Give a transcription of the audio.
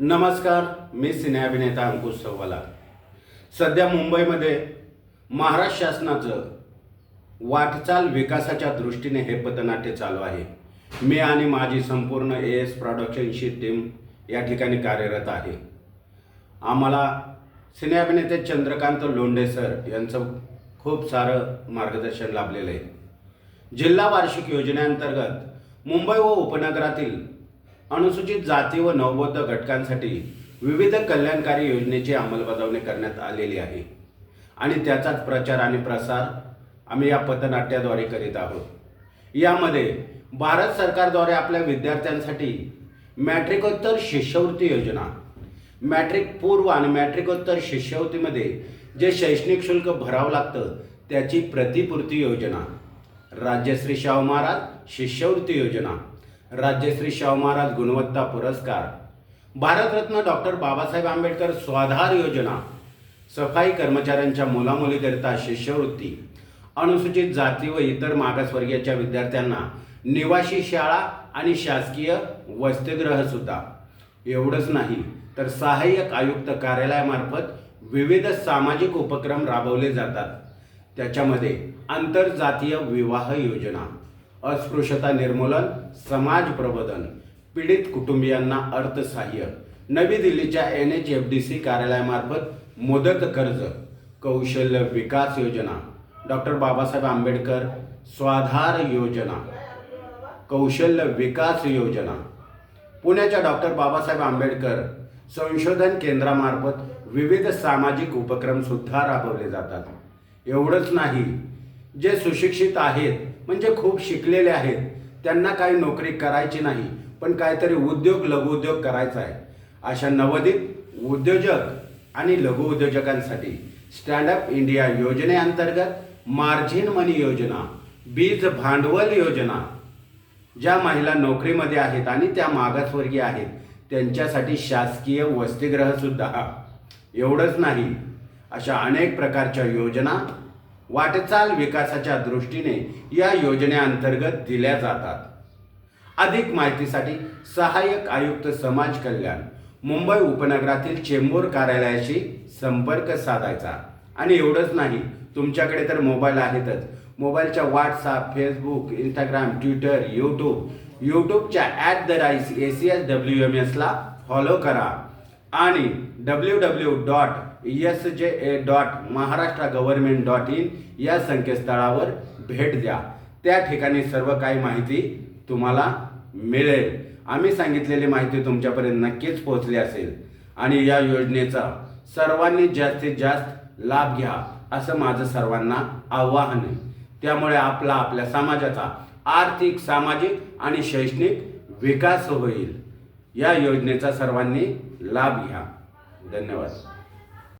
नमस्कार मी सिने अभिनेता अंकुश सव्वाला सध्या मुंबईमध्ये महाराष्ट्र शासनाचं वाटचाल विकासाच्या दृष्टीने हे पथनाट्य चालू आहे. मी आणि माझी संपूर्ण ए एस प्रॉडक्शनची टीम या ठिकाणी कार्यरत आहे. आम्हाला सिनेअभिनेते चंद्रकांत लोंढे सर यांचं खूप सारं मार्गदर्शन लाभलेलं आहे. जिल्हा वार्षिक योजनेअंतर्गत मुंबई व उपनगरातील अनुसूचित जाती व नवबौद्ध घटकांसाठी विविध कल्याणकारी योजनेची अंमलबजावणी करण्यात आलेली आहे. आणि त्याचाच प्रचार आणि प्रसार आम्ही या पथनाट्याद्वारे करीत आहोत. यामध्ये भारत सरकारद्वारे आपल्या विद्यार्थ्यांसाठी मॅट्रिकोत्तर शिष्यवृत्ती योजना मॅट्रिक पूर्व आणि मॅट्रिकोत्तर शिष्यवृत्तीमध्ये जे शैक्षणिक शुल्क भरावं लागतं त्याची प्रतिपूर्ती योजना राज्यश्री शाहू महाराज शिष्यवृत्ती योजना राज्यश्री शाहू महाराज गुणवत्ता पुरस्कार भारतरत्न डॉक्टर बाबासाहेब आंबेडकर स्वाधार योजना सफाई कर्मचाऱ्यांच्या मुलामुलीकरिता शिष्यवृत्ती अनुसूचित जाती व इतर मागासवर्गीयाच्या विद्यार्थ्यांना निवासी शाळा आणि शासकीय वसतिगृह सुद्धा. एवढंच नाही तर सहाय्यक आयुक्त कार्यालयामार्फत विविध सामाजिक उपक्रम राबवले जातात. त्याच्यामध्ये आंतरजातीय विवाह योजना अस्पृश्यता निर्मूलन समाज प्रबोधन पीडित कुटुंबियांना अर्थसहाय्य. नवी दिल्लीच्या N H F D C कार्यालयामार्फत मुदत कर्ज कौशल्य विकास योजना. डॉक्टर बाबासाहेब आंबेडकर स्वाधार योजना कौशल्य विकास योजना. पुण्याच्या डॉक्टर बाबासाहेब आंबेडकर संशोधन केंद्रामार्फत विविध सामाजिक उपक्रम सुद्धा राबवले जातात. एवढंच नाही जे सुशिक्षित आहेत म्हणजे खूप शिकलेले आहेत. त्यांना काही नोकरी करायची नाही पण काहीतरी उद्योग लघुउद्योग करायचा आहे. अशा नवोदित उद्योजक आणि लघुउद्योजकांसाठी स्टँडअप इंडिया योजनेअंतर्गत मार्जिन मनी योजना बीज भांडवल योजना ज्या महिला नोकरीमध्ये आहेत आणि त्या मागासवर्गीय आहेत त्यांच्यासाठी शासकीय वसतिगृहसुद्धा एवढंच नाही अशा अनेक प्रकारच्या योजना वाटचाल विकासाच्या दृष्टीने या योजनेअंतर्गत दिल्या जातात. अधिक माहितीसाठी सहाय्यक आयुक्त समाज कल्याण मुंबई उपनगरातील चेंबूर कार्यालयाशी संपर्क साधायचा. आणि एवढंच नाही तुमच्याकडे तर मोबाईल आहेतच. मोबाईलच्या WhatsApp Facebook Instagram Twitter YouTube यूट्यूबच्या at the rate A C S W M एसला follow करा. आणि W W dot S J A dot Maharashtra government dot in या संकेतस्थळावर भेट द्या. त्या ठिकाणी सर्व काही माहिती तुम्हाला मिळेल. आम्ही सांगितलेली माहिती तुमच्यापर्यंत नक्कीच पोहोचली असेल. आणि या योजनेचा सर्वांनी जास्तीत जास्त लाभ घ्या असं माझं सर्वांना आव्हान आहे. त्यामुळे आपला आपल्या समाजाचा आर्थिक सामाजिक आणि शैक्षणिक विकास होईल. या योजनेचा सर्वांनी लाभ घ्या. धन्यवाद.